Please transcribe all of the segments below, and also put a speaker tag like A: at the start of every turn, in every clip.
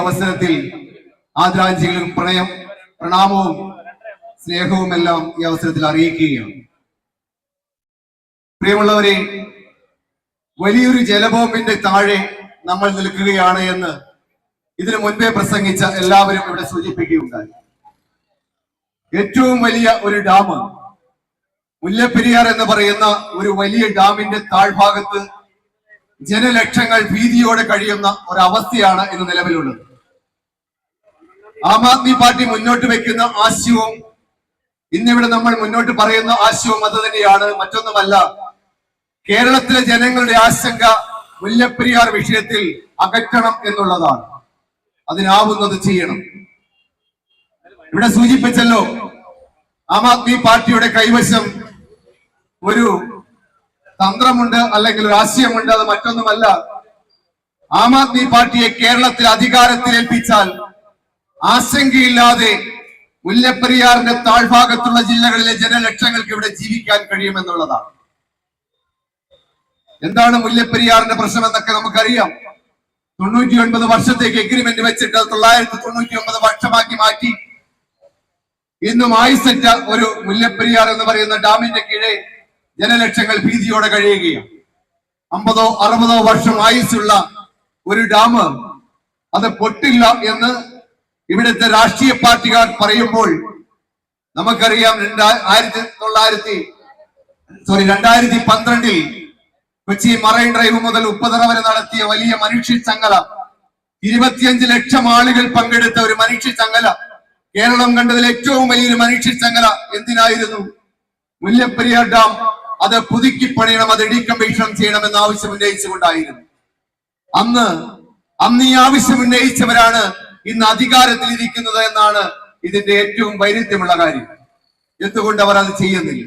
A: അവസരത്തിൽ ആദരാഞ്ജലികളും പ്രണയം പ്രണാമവും സ്നേഹവും എല്ലാം ഈ അവസരത്തിൽ അറിയിക്കുകയാണ്. പ്രിയമുള്ളവരെ വലിയൊരു ജലബോംബിന്റെ താഴെ നമ്മൾ നിൽക്കുകയാണ് എന്ന് ഇതിനു മുൻപേ പ്രസംഗിച്ച എല്ലാവരും ഇവിടെ സൂചിപ്പിക്കുകയുണ്ടായി. ഏറ്റവും വലിയ ഒരു ഡാം മുല്ലപ്പെരിയാർ എന്ന് പറയുന്ന ഒരു വലിയ ഡാമിന്റെ താഴ്ഭാഗത്ത് ജനലക്ഷങ്ങൾ ഭീതിയോടെ കഴിയുന്ന ഒരവസ്ഥയാണ് ഇന്ന് നിലവിലുള്ളത്. ആം ആദ്മി പാർട്ടി മുന്നോട്ട് വെക്കുന്ന ആശയവും ഇന്നിവിടെ നമ്മൾ മുന്നോട്ട് പറയുന്ന ആശയവും അത് തന്നെയാണ്. മറ്റൊന്നുമല്ല കേരളത്തിലെ ജനങ്ങളുടെ ആശങ്ക മുല്ലപ്പെരിയാർ വിഷയത്തിൽ അകറ്റണം എന്നുള്ളതാണ്. അതിനാവുന്നത് ചെയ്യണം. ഇവിടെ സൂചിപ്പിച്ചല്ലോ ആം ആദ്മി പാർട്ടിയുടെ കൈവശം ഒരു തന്ത്രമുണ്ട് അല്ലെങ്കിൽ ഒരു ആശയമുണ്ട് അത് മറ്റൊന്നുമല്ല. ആം ആദ്മി പാർട്ടിയെ കേരളത്തിൽ അധികാരത്തിൽ ഏൽപ്പിച്ചാൽ ആശങ്കയില്ലാതെ മുല്ലപ്പെരിയാറിന്റെ താഴ്ഭാഗത്തുള്ള ജില്ലകളിലെ ജനലക്ഷങ്ങൾക്ക് ഇവിടെ ജീവിക്കാൻ കഴിയുമെന്നുള്ളതാണ്. എന്താണ് മുല്ലപ്പെരിയാറിന്റെ പ്രശ്നം എന്നൊക്കെ നമുക്കറിയാം. തൊണ്ണൂറ്റി ഒൻപത് വർഷത്തേക്ക് എഗ്രിമെന്റ് വെച്ചിട്ട് തൊള്ളായിരത്തി തൊണ്ണൂറ്റി ഒമ്പത് വർഷമാക്കി മാറ്റി. ഇന്നും ആയിസറ്റ ഒരു മുല്ലപ്പെരിയാർ എന്ന് പറയുന്ന ഡാമിന്റെ കീഴെ ജനലക്ഷങ്ങൾ ഭീതിയോടെ കഴിയുകയാണ് അമ്പതോ അറുപതോ വർഷം ആയുസ്സുള്ള ഒരു ഡാം അത് പൊട്ടില്ല എന്ന് ഇവിടുത്തെ രാഷ്ട്രീയ പാർട്ടിക്കാർ പറയുമ്പോൾ നമുക്കറിയാം രണ്ടാ ആയിരത്തി തൊള്ളായിരത്തി സോറി രണ്ടായിരത്തി പന്ത്രണ്ടിൽ കൊച്ചി മറൈൻ ഡ്രൈവ് മുതൽ ഉപ്പതറ വരെ നടത്തിയ വലിയ മനുഷ്യ ചങ്ങല. ഇരുപത്തിയഞ്ച് ലക്ഷം ആളുകൾ പങ്കെടുത്ത ഒരു മനുഷ്യ ചങ്ങല. കേരളം കണ്ടതിൽ ഏറ്റവും വലിയൊരു മനുഷ്യ ചങ്ങല എന്തിനായിരുന്നു? മുല്ലപ്പെരിയാർ ഡാം അത് പുതുക്കി പണിയണം അത് ചെയ്യണം എന്ന ആവശ്യം ഉന്നയിച്ചുകൊണ്ടായിരുന്നു അന്ന് അന്ന് ഈ ആവശ്യം ഉന്നയിച്ചവരാണ് ഇന്ന് അധികാരത്തിൽ ഇരിക്കുന്നത് എന്നാണ് ഇതിന്റെ ഏറ്റവും വൈരുദ്ധ്യമുള്ള കാര്യം. എന്തുകൊണ്ട് അവർ അത് ചെയ്യുന്നില്ല?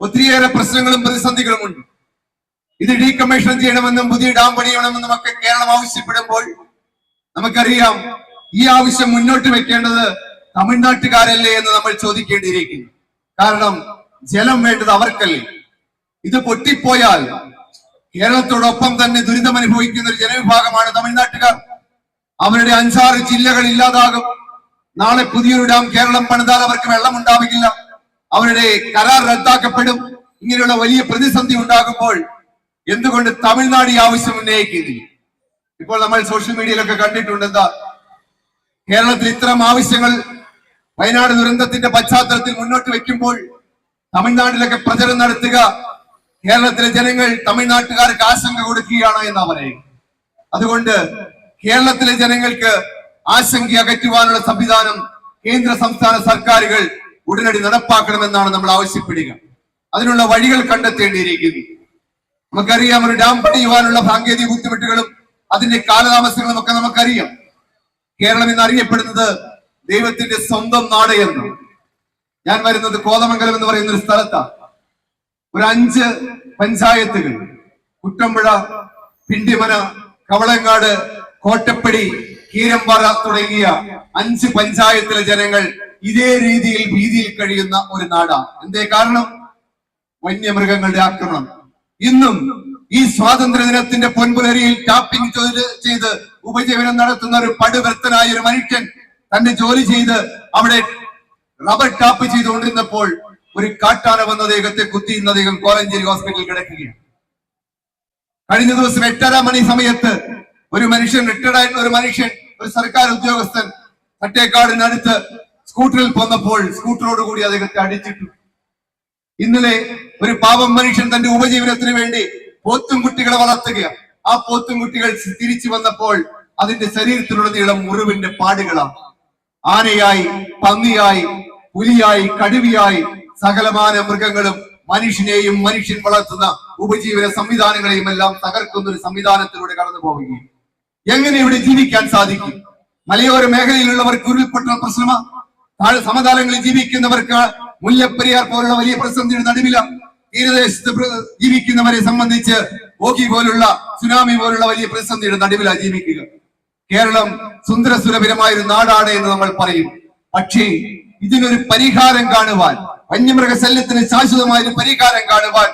A: ഒത്തിരിയേറെ പ്രശ്നങ്ങളും പ്രതിസന്ധികളും ഉണ്ട് ഇത് ഡീകമ്മീഷൻ ചെയ്യണമെന്നും പുതിയ ഡാം പണിയണമെന്നും ഒക്കെ കേരളം ആവശ്യപ്പെടുമ്പോൾ നമുക്കറിയാം ഈ ആവശ്യം മുന്നോട്ട് വെക്കേണ്ടത് തമിഴ്നാട്ടുകാരല്ലേ എന്ന് നമ്മൾ ചോദിക്കേണ്ടിയിരിക്കുന്നു. കാരണം ജലം വേണ്ടത് അവർക്കല്ലേ? ഇത് പൊട്ടിപ്പോയാൽ കേരളത്തോടൊപ്പം തന്നെ ദുരിതം അനുഭവിക്കുന്ന ഒരു ജനവിഭാഗമാണ് തമിഴ്നാട്ടുകാർ. അവരുടെ അഞ്ചാറ് ജില്ലകൾ ഇല്ലാതാകും. നാളെ പുതിയൊരു ഡാം കേരളം പണിതാൽ അവർക്ക് വെള്ളം ഉണ്ടാവില്ല അവരുടെ കരാർ റദ്ദാക്കപ്പെടും. ഇങ്ങനെയുള്ള വലിയ പ്രതിസന്ധി ഉണ്ടാകുമ്പോൾ എന്തുകൊണ്ട് തമിഴ്നാട് ഈ ആവശ്യം ഉന്നയിക്കുന്നില്ല? ഇപ്പോൾ നമ്മൾ സോഷ്യൽ മീഡിയയിലൊക്കെ കണ്ടിട്ടുണ്ട് എന്താ? കേരളത്തിൽ ഇത്തരം ആവശ്യങ്ങൾ വയനാട് ദുരന്തത്തിന്റെ പശ്ചാത്തലത്തിൽ മുന്നോട്ട് വെക്കുമ്പോൾ തമിഴ്നാട്ടിലൊക്കെ പ്രചരണം നടത്തുക. കേരളത്തിലെ ജനങ്ങൾ തമിഴ്നാട്ടുകാർക്ക് ആശങ്ക കൊടുക്കുകയാണ് എന്ന് പറയുക. അതുകൊണ്ട് കേരളത്തിലെ ജനങ്ങൾക്ക് ആശങ്ക അകറ്റുവാനുള്ള സംവിധാനം കേന്ദ്ര സംസ്ഥാന സർക്കാരുകൾ ഉടനടി നടപ്പാക്കണമെന്നാണ് നമ്മൾ ആവശ്യപ്പെടുക. അതിനുള്ള വഴികൾ കണ്ടെത്തേണ്ടിയിരിക്കുന്നു. നമുക്കറിയാം ഒരു ഡാം പണിയുവാനുള്ള സാങ്കേതിക ബുദ്ധിമുട്ടുകളും അതിന്റെ കാലതാമസങ്ങളും ഒക്കെ നമുക്കറിയാം. കേരളം ഇന്ന് അറിയപ്പെടുന്നത് ദൈവത്തിന്റെ സ്വന്തം നാട് എന്ന് ഞാൻ വരുന്നത് കോതമംഗലം എന്ന് പറയുന്ന ഒരു സ്ഥലത്താണ് ഒരു അഞ്ച് പഞ്ചായത്തുകൾ. കുട്ടമ്പുഴ പിണ്ടിമന കവളങ്ങാട് കോട്ടപ്പടി കീരമ്പാറ തുടങ്ങിയ അഞ്ച് പഞ്ചായത്തിലെ ജനങ്ങൾ ഇതേ രീതിയിൽ ഭീതിയിൽ കഴിയുന്ന ഒരു നാടാണ് എന്തേ കാരണം? വന്യമൃഗങ്ങളുടെ ആക്രമണം. ഇന്നും ഈ സ്വാതന്ത്ര്യ ദിനത്തിന്റെ പൊൻപുലരിയിൽ ടാപ്പിംഗ് ചെയ്ത് ഉപജീവനം നടത്തുന്ന ഒരു പടുവൃത്തനായ ഒരു മനുഷ്യൻ തന്റെ ജോലി ചെയ്ത് അവിടെ റബ്ബർ ടാപ്പ് ചെയ്തുകൊണ്ടിരുന്നപ്പോൾ ഒരു കാട്ടാന വന്ന അദ്ദേഹത്തെ കുത്തി ഇന്ന് അദ്ദേഹം കോലഞ്ചേരി ഹോസ്പിറ്റലിൽ കിടക്കുകയാണ്. കഴിഞ്ഞ ദിവസം എട്ടര മണി സമയത്ത് ഒരു മനുഷ്യൻ റിട്ടയർഡ് ആയിട്ടുള്ള ഒരു മനുഷ്യൻ ഒരു സർക്കാർ ഉദ്യോഗസ്ഥൻ തട്ടേക്കാടിനടുത്ത് സ്കൂട്ടറിൽ പോന്നപ്പോൾ സ്കൂട്ടറോട് കൂടി അദ്ദേഹത്തെ അടിച്ചിട്ടു. ഇന്നലെ ഒരു പാവം മനുഷ്യൻ തന്റെ ഉപജീവനത്തിന് വേണ്ടി പോത്തും കുട്ടികളെ വളർത്തുകയാണ്. ആ പോത്തും കുട്ടികൾ തിരിച്ചു വന്നപ്പോൾ അതിന്റെ ശരീരത്തിലുള്ള ശരീരത്തിലുടനീളം മുറിവിന്റെ പാടുകളാണ്. ആനയായി പന്നിയായി പുലിയായി കടുവിയായി സകലമാന മൃഗങ്ങളും മനുഷ്യനെയും മനുഷ്യൻ വളർത്തുന്ന ഉപജീവന സംവിധാനങ്ങളെയും എല്ലാം തകർക്കുന്ന ഒരു സംവിധാനത്തിലൂടെ കടന്നു പോവുകയും എങ്ങനെ ഇവിടെ ജീവിക്കാൻ സാധിക്കും? മലയോര മേഖലയിലുള്ളവർക്ക് ഉരുൾപൊട്ടൽ പ്രശ്നമാ. താഴെ സമതലങ്ങളിൽ ജീവിക്കുന്നവർക്ക് മുല്ലപ്പെരിയാർ പോലുള്ള വലിയ പ്രതിസന്ധിയുടെ നടുവില തീരദേശത്ത് ജീവിക്കുന്നവരെ സംബന്ധിച്ച് ഓഖി പോലുള്ള സുനാമി പോലുള്ള വലിയ പ്രതിസന്ധിയുടെ നടുവില ജീവിക്കുക. കേരളം സുന്ദരസുരഭിരമായ ഒരു നാടാണ് എന്ന് നമ്മൾ പറയും. പക്ഷേ ഇതിനൊരു പരിഹാരം കാണുവാൻ വന്യമൃഗശല്യത്തിന് ശാശ്വതമായ ഒരു പരിഹാരം കാണുവാൻ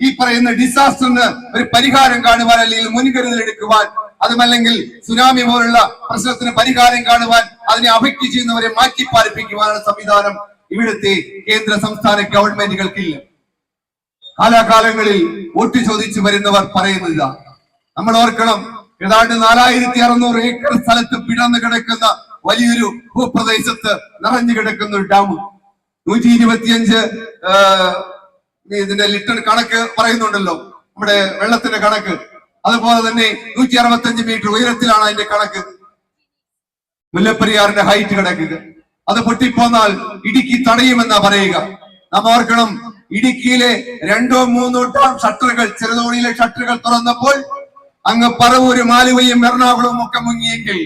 A: ഈ പറയുന്ന ഡിസാസ്റ്ററിന് ഒരു പരിഹാരം കാണുവാൻ അല്ലെങ്കിൽ മുൻകരുതൽ എടുക്കുവാൻ അതുമല്ലെങ്കിൽ സുനാമി പോലുള്ള പ്രശ്നത്തിന് പരിഹാരം കാണുവാൻ അതിനെ അഫക്റ്റ് ചെയ്യുന്നവരെ മാറ്റിപ്പാലിപ്പിക്കുവാനുള്ള സംവിധാനം ഇവിടുത്തെ കേന്ദ്ര സംസ്ഥാന ഗവൺമെന്റുകൾക്കില്ല. കാലാകാലങ്ങളിൽ വോട്ട് ചോദിച്ചു വരുന്നവർ പറയുന്നില്ല നമ്മൾ ഓർക്കണം ഏതാണ്ട് നാലായിരത്തി അറുന്നൂറ് ഏക്കർ സ്ഥലത്ത് പിടന്നു കിടക്കുന്ന വലിയൊരു ഭൂപ്രദേശത്ത് നിറഞ്ഞു കിടക്കുന്ന ഒരു ഡാം. നൂറ്റി ഇരുപത്തിയഞ്ച് ഇതിന്റെ ലിറ്റർ കണക്ക് പറയുന്നുണ്ടല്ലോ. നമ്മുടെ വെള്ളത്തിന്റെ കണക്ക്. അതുപോലെ തന്നെ നൂറ്റി അറുപത്തഞ്ച് മീറ്റർ ഉയരത്തിലാണ് അതിന്റെ കണക്ക്. മുല്ലപ്പെരിയാറിന്റെ ഹൈറ്റ് കിടക്കുക അത് പൊട്ടിപ്പോന്നാൽ ഇടുക്കി തടയുമെന്നാ പറയുക. നാം ഓർക്കണം ഇടുക്കിയിലെ രണ്ടോ മൂന്നോ ടോം ഷട്ടറുകൾ ചെറുതോണിയിലെ ഷട്ടറുകൾ തുറന്നപ്പോൾ അങ്ങ് പറവൂരും ആലുവയും എറണാകുളവും ഒക്കെ മുങ്ങിയെങ്കിൽ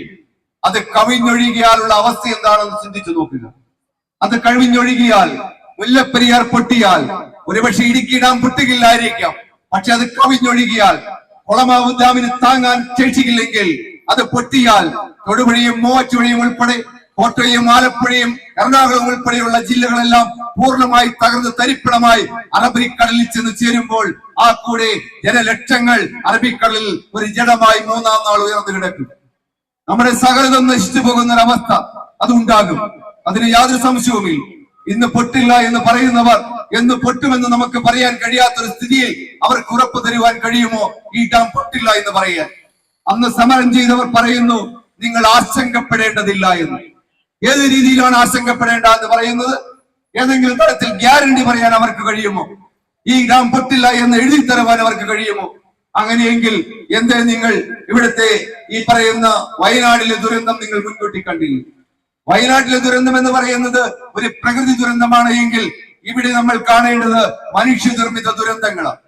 A: അത് കവിഞ്ഞൊഴുകിയാലുള്ള അവസ്ഥ എന്താണെന്ന് ചിന്തിച്ചു നോക്കുക. അത് കവിഞ്ഞൊഴുകിയാൽ മുല്ലപ്പെരിയാർ പൊട്ടിയാൽ ഒരുപക്ഷെ ഇടുക്കി ഡാം പൊട്ടുകില്ലായിരിക്കാം പക്ഷെ അത് കവിഞ്ഞൊഴുകിയാൽ കുളമാവ് ഡാമിന് താങ്ങാൻ ശേഷിക്കില്ലെങ്കിൽ അത് പൊട്ടിയാൽ തൊടുപുഴയും മൂവാറ്റുപുഴയും ഉൾപ്പെടെ കോട്ടയം ആലപ്പുഴയും എറണാകുളം ഉൾപ്പെടെയുള്ള ജില്ലകളെല്ലാം പൂർണമായി തകർന്ന് തരിപ്പിടമായി അറബിക്കടലിൽ ചെന്ന് ചേരുമ്പോൾ ആ കൂടെ ജനലക്ഷങ്ങൾ അറബിക്കടലിൽ ഒരു ജഡമായി മൂന്നാം നാൾ ഉയർന്നു കിടക്കും. നമ്മുടെ സകലതും നശിച്ചു പോകുന്ന ഒരവസ്ഥ അതുണ്ടാകും. അതിന് യാതൊരു സംശയവുമില്ല. ഇന്ന് പൊട്ടില്ല എന്ന് പറയുന്നവർ എന്ന് പൊട്ടുമെന്ന് നമുക്ക് പറയാൻ കഴിയാത്തൊരു സ്ഥിതിയിൽ അവർക്ക് ഉറപ്പ് തരുവാൻ കഴിയുമോ? ഈ ഡാം പൊട്ടില്ല എന്ന് പറയാൻ. അന്ന് സമരം ചെയ്തവർ പറയുന്നു നിങ്ങൾ ആശങ്കപ്പെടേണ്ടതില്ല എന്ന്. ഏത് രീതിയിലാണ് ആശങ്കപ്പെടേണ്ട എന്ന് പറയുന്നത്? ഏതെങ്കിലും തരത്തിൽ ഗ്യാരണ്ടി പറയാൻ അവർക്ക് കഴിയുമോ? ഈ ഡാം പൊട്ടില്ല എന്ന് എഴുതി തരുവാൻ അവർക്ക് കഴിയുമോ? അങ്ങനെയെങ്കിൽ എന്തേ നിങ്ങൾ ഇവിടുത്തെ ഈ പറയുന്ന വയനാടിലെ ദുരന്തം നിങ്ങൾ മുൻകൂട്ടി കണ്ടില്ല. വയനാട്ടിലെ ദുരന്തം എന്ന് പറയുന്നത് ഒരു പ്രകൃതി ദുരന്തമാണ് എങ്കിൽ ഇവിടെ നമ്മൾ കാണേണ്ടത് മനുഷ്യ നിർമ്മിത ദുരന്തങ്ങളാണ്.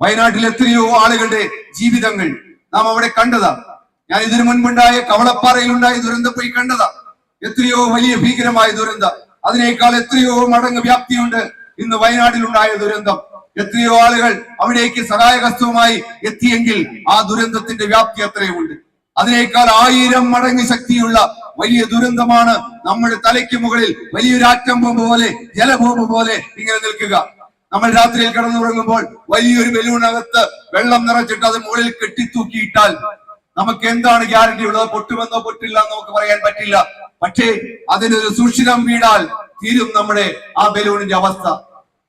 A: വയനാട്ടിൽ എത്രയോ ആളുകളുടെ ജീവിതങ്ങൾ നാം അവിടെ കണ്ടതാ ഞാൻ ഇതിനു മുൻപുണ്ടായ കവളപ്പാറയിൽ ഉണ്ടായ ദുരന്തം പോയി കണ്ടതാ എത്രയോ വലിയ ഭീകരമായ ദുരന്തം. അതിനേക്കാൾ എത്രയോ മടങ്ങ് വ്യാപ്തിയുണ്ട് ഇന്ന് വയനാട്ടിലുണ്ടായ ദുരന്തം. എത്രയോ ആളുകൾ അവിടേക്ക് സഹായഹസ്തവുമായി എത്തിയെങ്കിൽ ആ ദുരന്തത്തിന്റെ വ്യാപ്തി അത്രയുമുണ്ട്. അതിനേക്കാൾ ആയിരം മടങ്ങ് ശക്തിയുള്ള വലിയ ദുരന്തമാണ് നമ്മുടെ തലയ്ക്ക് മുകളിൽ വലിയൊരു ആറ്റം ബോംബ് പോലെ ജലബോംബ് പോലെ ഇങ്ങനെ നിൽക്കുക. നമ്മൾ രാത്രിയിൽ കിടന്നുറങ്ങുമ്പോൾ വലിയൊരു ബലൂണകത്ത് വെള്ളം നിറച്ചിട്ട് അത് മുകളിൽ കെട്ടിത്തൂക്കിയിട്ടാൽ നമുക്ക് എന്താണ് ഗ്യാരണ്ടി ഉള്ളത്? പൊട്ടുമെന്നോ പൊട്ടില്ല എന്ന് നമുക്ക് പറയാൻ പറ്റില്ല. പക്ഷേ അതിനൊരു സുഷിതം വീണാൽ തീരും നമ്മുടെ ആ ബലൂണിന്റെ അവസ്ഥ.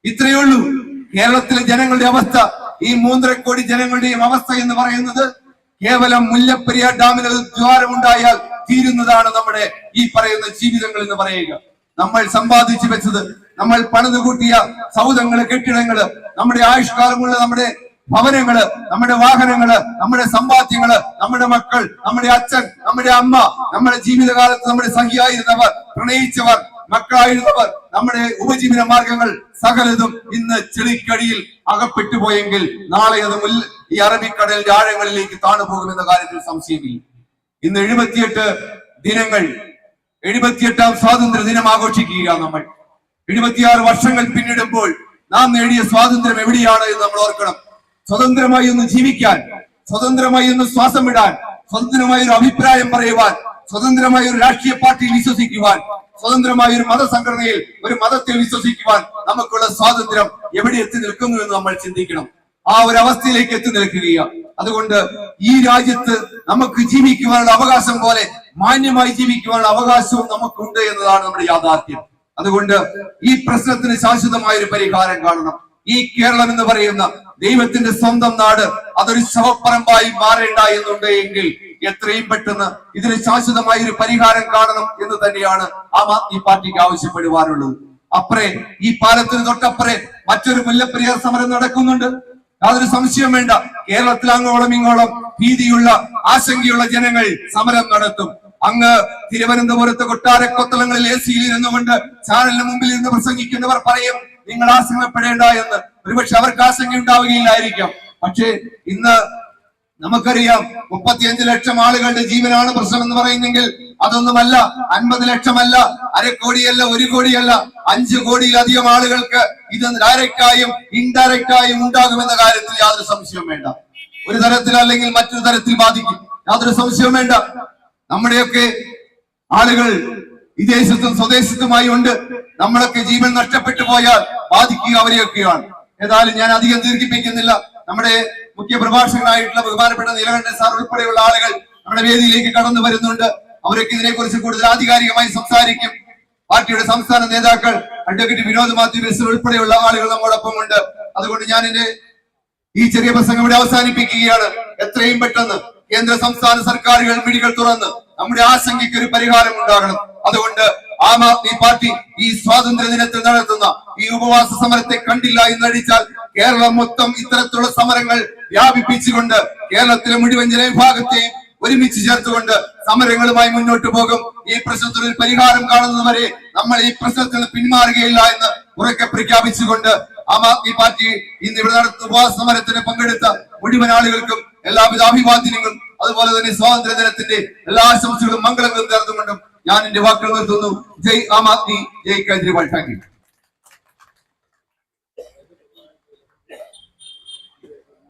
A: ഇത്രയേ ഉള്ളൂ. കേരളത്തിലെ ജനങ്ങളുടെ അവസ്ഥ ഈ മൂന്നര കോടി ജനങ്ങളുടെയും അവസ്ഥ എന്ന് പറയുന്നത് കേവലം മുല്ലപ്പെരിയാർ ഡാമിന് ദ്വാരം ദ്വാരമുണ്ടായാൽ തീരുന്നതാണ് നമ്മുടെ ഈ പറയുന്ന ജീവിതങ്ങൾ എന്ന് പറയുക. നമ്മൾ സമ്പാദിച്ചു വെച്ചത് നമ്മൾ പണിത് കൂട്ടിയ സൗധങ്ങൾ കെട്ടിടങ്ങൾ നമ്മുടെ ആയുഷ്കാലമുള്ള നമ്മുടെ ഭവനങ്ങൾ നമ്മുടെ വാഹനങ്ങൾ നമ്മുടെ സമ്പാദ്യങ്ങൾ നമ്മുടെ മക്കൾ നമ്മുടെ അച്ഛൻ നമ്മുടെ അമ്മ നമ്മുടെ ജീവിതകാലത്ത് നമ്മുടെ സഖിയായിരുന്നവർ പ്രണയിച്ചവർ മക്കളായിരുന്നവർ നമ്മുടെ ഉപജീവന മാർഗങ്ങൾ സകലതും ഇന്ന് ചെളിക്കടിയിൽ അകപ്പെട്ടു പോയെങ്കിൽ നാളെ അത് മുല്ല ഈ അറബിക്കടലിന്റെ ആഴങ്ങളിലേക്ക് താണുപോകും എന്ന കാര്യത്തിൽ സംശയമില്ല. ഇന്ന് എഴുപത്തിയെട്ട് ദിനങ്ങൾ എഴുപത്തിയെട്ടാം സ്വാതന്ത്ര്യ ദിനം ആഘോഷിക്കുക നമ്മൾ. എഴുപത്തിയാറ് വർഷങ്ങൾ പിന്നിടുമ്പോൾ നാം നേടിയ സ്വാതന്ത്ര്യം എവിടെയാണ് എന്ന് നമ്മൾ ഓർക്കണം. സ്വതന്ത്രമായി ഒന്ന് ജീവിക്കാൻ സ്വതന്ത്രമായി ഒന്ന് ശ്വാസം വിടാൻ സ്വതന്ത്രമായി ഒരു അഭിപ്രായം പറയുവാൻ സ്വതന്ത്രമായ ഒരു രാഷ്ട്രീയ പാർട്ടിയിൽ വിശ്വസിക്കുവാൻ സ്വതന്ത്രമായ ഒരു മതസംഘടനയിൽ ഒരു മതത്തിൽ വിശ്വസിക്കുവാൻ നമുക്കുള്ള സ്വാതന്ത്ര്യം എവിടെ എത്തി നിൽക്കുന്നു എന്ന് നമ്മൾ ചിന്തിക്കണം. ആ ഒരു അവസ്ഥയിലേക്ക് എത്തി നിൽക്കുകയാണ് അതുകൊണ്ട് ഈ രാജ്യത്ത് നമുക്ക് ജീവിക്കുവാനുള്ള അവകാശം പോലെ മാന്യമായി ജീവിക്കുവാനുള്ള അവകാശവും നമുക്കുണ്ട് എന്നതാണ് നമ്മുടെ യാഥാർത്ഥ്യം. അതുകൊണ്ട് ഈ പ്രശ്നത്തിന് ശാശ്വതമായ ഒരു പരിഹാരം കാണണം. ഈ കേരളം എന്ന് പറയുന്ന ദൈവത്തിന്റെ സ്വന്തം നാട് അതൊരു ശവപ്പറമ്പായി മാറേണ്ട എന്നുണ്ട് എങ്കിൽ എത്രയും പെട്ടെന്ന് ഇതിന് ശാശ്വതമായ ഒരു പരിഹാരം കാണണം എന്ന് തന്നെയാണ് ആം ആദ്മി പാർട്ടിക്ക് ആവശ്യപ്പെടുവാനുള്ളത്. അപ്പറേ ഈ പാലത്തിന് തൊട്ടപ്പുറേ മറ്റൊരു മുല്ലപ്പെരിയാർ സമരം നടക്കുന്നുണ്ട്. യാതൊരു സംശയം വേണ്ട. കേരളത്തിൽ അങ്ങോളം ഇങ്ങോളം ഭീതിയുള്ള ആശങ്കയുള്ള ജനങ്ങൾ സമരം നടത്തും. അങ്ങ് തിരുവനന്തപുരത്ത് കൊട്ടാരക്കൊത്തളങ്ങളിൽ എ സിയിൽ ഇരുന്നുകൊണ്ട് ചാനലിന് മുമ്പിൽ ഇരുന്ന് പ്രസംഗിക്കുന്നവർ പറയും നിങ്ങൾ ആശങ്കപ്പെടേണ്ട എന്ന്. ഒരുപക്ഷെ അവർക്ക് ആശങ്ക ഉണ്ടാവുകയില്ലായിരിക്കാം പക്ഷേ ഇന്ന് നമുക്കറിയാം മുപ്പത്തിയഞ്ച് ലക്ഷം ആളുകളുടെ ജീവനാണ് പ്രശ്നം എന്ന് പറയുന്നെങ്കിൽ അതൊന്നുമല്ല അൻപത് ലക്ഷമല്ല അരക്കോടിയല്ല ഒരു കോടിയല്ല അഞ്ച് കോടിയിലധികം ആളുകൾക്ക് ഇത് ഡയറക്റ്റായും ഇൻഡയറക്റ്റായും ഉണ്ടാകുമെന്ന കാര്യത്തിൽ യാതൊരു സംശയവും വേണ്ട. ഒരു തരത്തിൽ അല്ലെങ്കിൽ മറ്റൊരു തരത്തിൽ ബാധിക്കും. യാതൊരു സംശയവും വേണ്ട. നമ്മുടെയൊക്കെ ആളുകൾ വിദേശത്തും സ്വദേശത്തുമായി ഉണ്ട്. നമ്മളൊക്കെ ജീവൻ നഷ്ടപ്പെട്ടു പോയാൽ ബാധിക്കുക അവരെയൊക്കെയാണ്. ഏതായാലും ഞാൻ അധികം ദീർഘിപ്പിക്കുന്നില്ല. നമ്മുടെ മുഖ്യ പ്രഭാഷകനായിട്ടുള്ള ബഹുമാനപ്പെട്ട നീലകണ്ഠൻ സാർ ഉൾപ്പെടെയുള്ള ആളുകൾ നമ്മുടെ വേദിയിലേക്ക് കടന്നു വരുന്നുണ്ട്. അവരൊക്കെ ഇതിനെക്കുറിച്ച് കൂടുതൽ ആധികാരികമായി സംസാരിക്കും. പാർട്ടിയുടെ സംസ്ഥാന നേതാക്കൾ അഡ്വക്കേറ്റ് വിനോദ് മാത്യു ബിസിൽ ഉൾപ്പെടെയുള്ള ആളുകൾ നമ്മോടൊപ്പം ഉണ്ട് അതുകൊണ്ട് ഞാൻ എന്റെ ഈ ചെറിയ പ്രസംഗം ഇവിടെ അവസാനിപ്പിക്കുകയാണ്. എത്രയും പെട്ടെന്ന് കേന്ദ്ര സംസ്ഥാന സർക്കാരുകൾ മിടികൾ തുറന്ന് നമ്മുടെ ആശങ്കയ്ക്ക് ഒരു പരിഹാരം ഉണ്ടാകണം. അതുകൊണ്ട് ആം ആദ്മി പാർട്ടി ഈ സ്വാതന്ത്ര്യ ദിനത്തിൽ നടത്തുന്ന ഈ ഉപവാസ സമരത്തെ കണ്ടില്ല എന്ന് അടിച്ചാൽ കേരളം മൊത്തം ഇത്തരത്തിലുള്ള സമരങ്ങൾ വ്യാപിപ്പിച്ചുകൊണ്ട് കേരളത്തിലെ മുഴുവൻ ജനവിഭാഗത്തെയും ഒരുമിച്ച് ചേർത്തുകൊണ്ട് സമരങ്ങളുമായി മുന്നോട്ട് പോകും. ഈ പ്രശ്നത്തിൽ ഒരു പരിഹാരം കാണുന്നതുവരെ നമ്മൾ ഈ പ്രശ്നത്തിൽ പിന്മാറുകയില്ല എന്ന് ഉറക്കെ പ്രഖ്യാപിച്ചുകൊണ്ട് ആം ആദ്മി പാർട്ടി ഇന്ന് ഇവിടെ നടത്തുന്ന ഉപവാസ സമരത്തിന് പങ്കെടുത്ത മുഴുവൻ ആളുകൾക്കും എല്ലാവിധ അഭിവാദ്യങ്ങളും അതുപോലെ തന്നെ സ്വാതന്ത്ര്യ ദിനത്തിന്റെ എല്ലാ ആശംസകളും മംഗളങ്ങളും നേർന്നുകൊണ്ടും ഞാൻ എന്റെ വാക്കുകൾ നിർത്തുന്നു. ജയ് ആം ആദ്മി. ജയ് കേജ്രിവാൾ താങ്ക് യു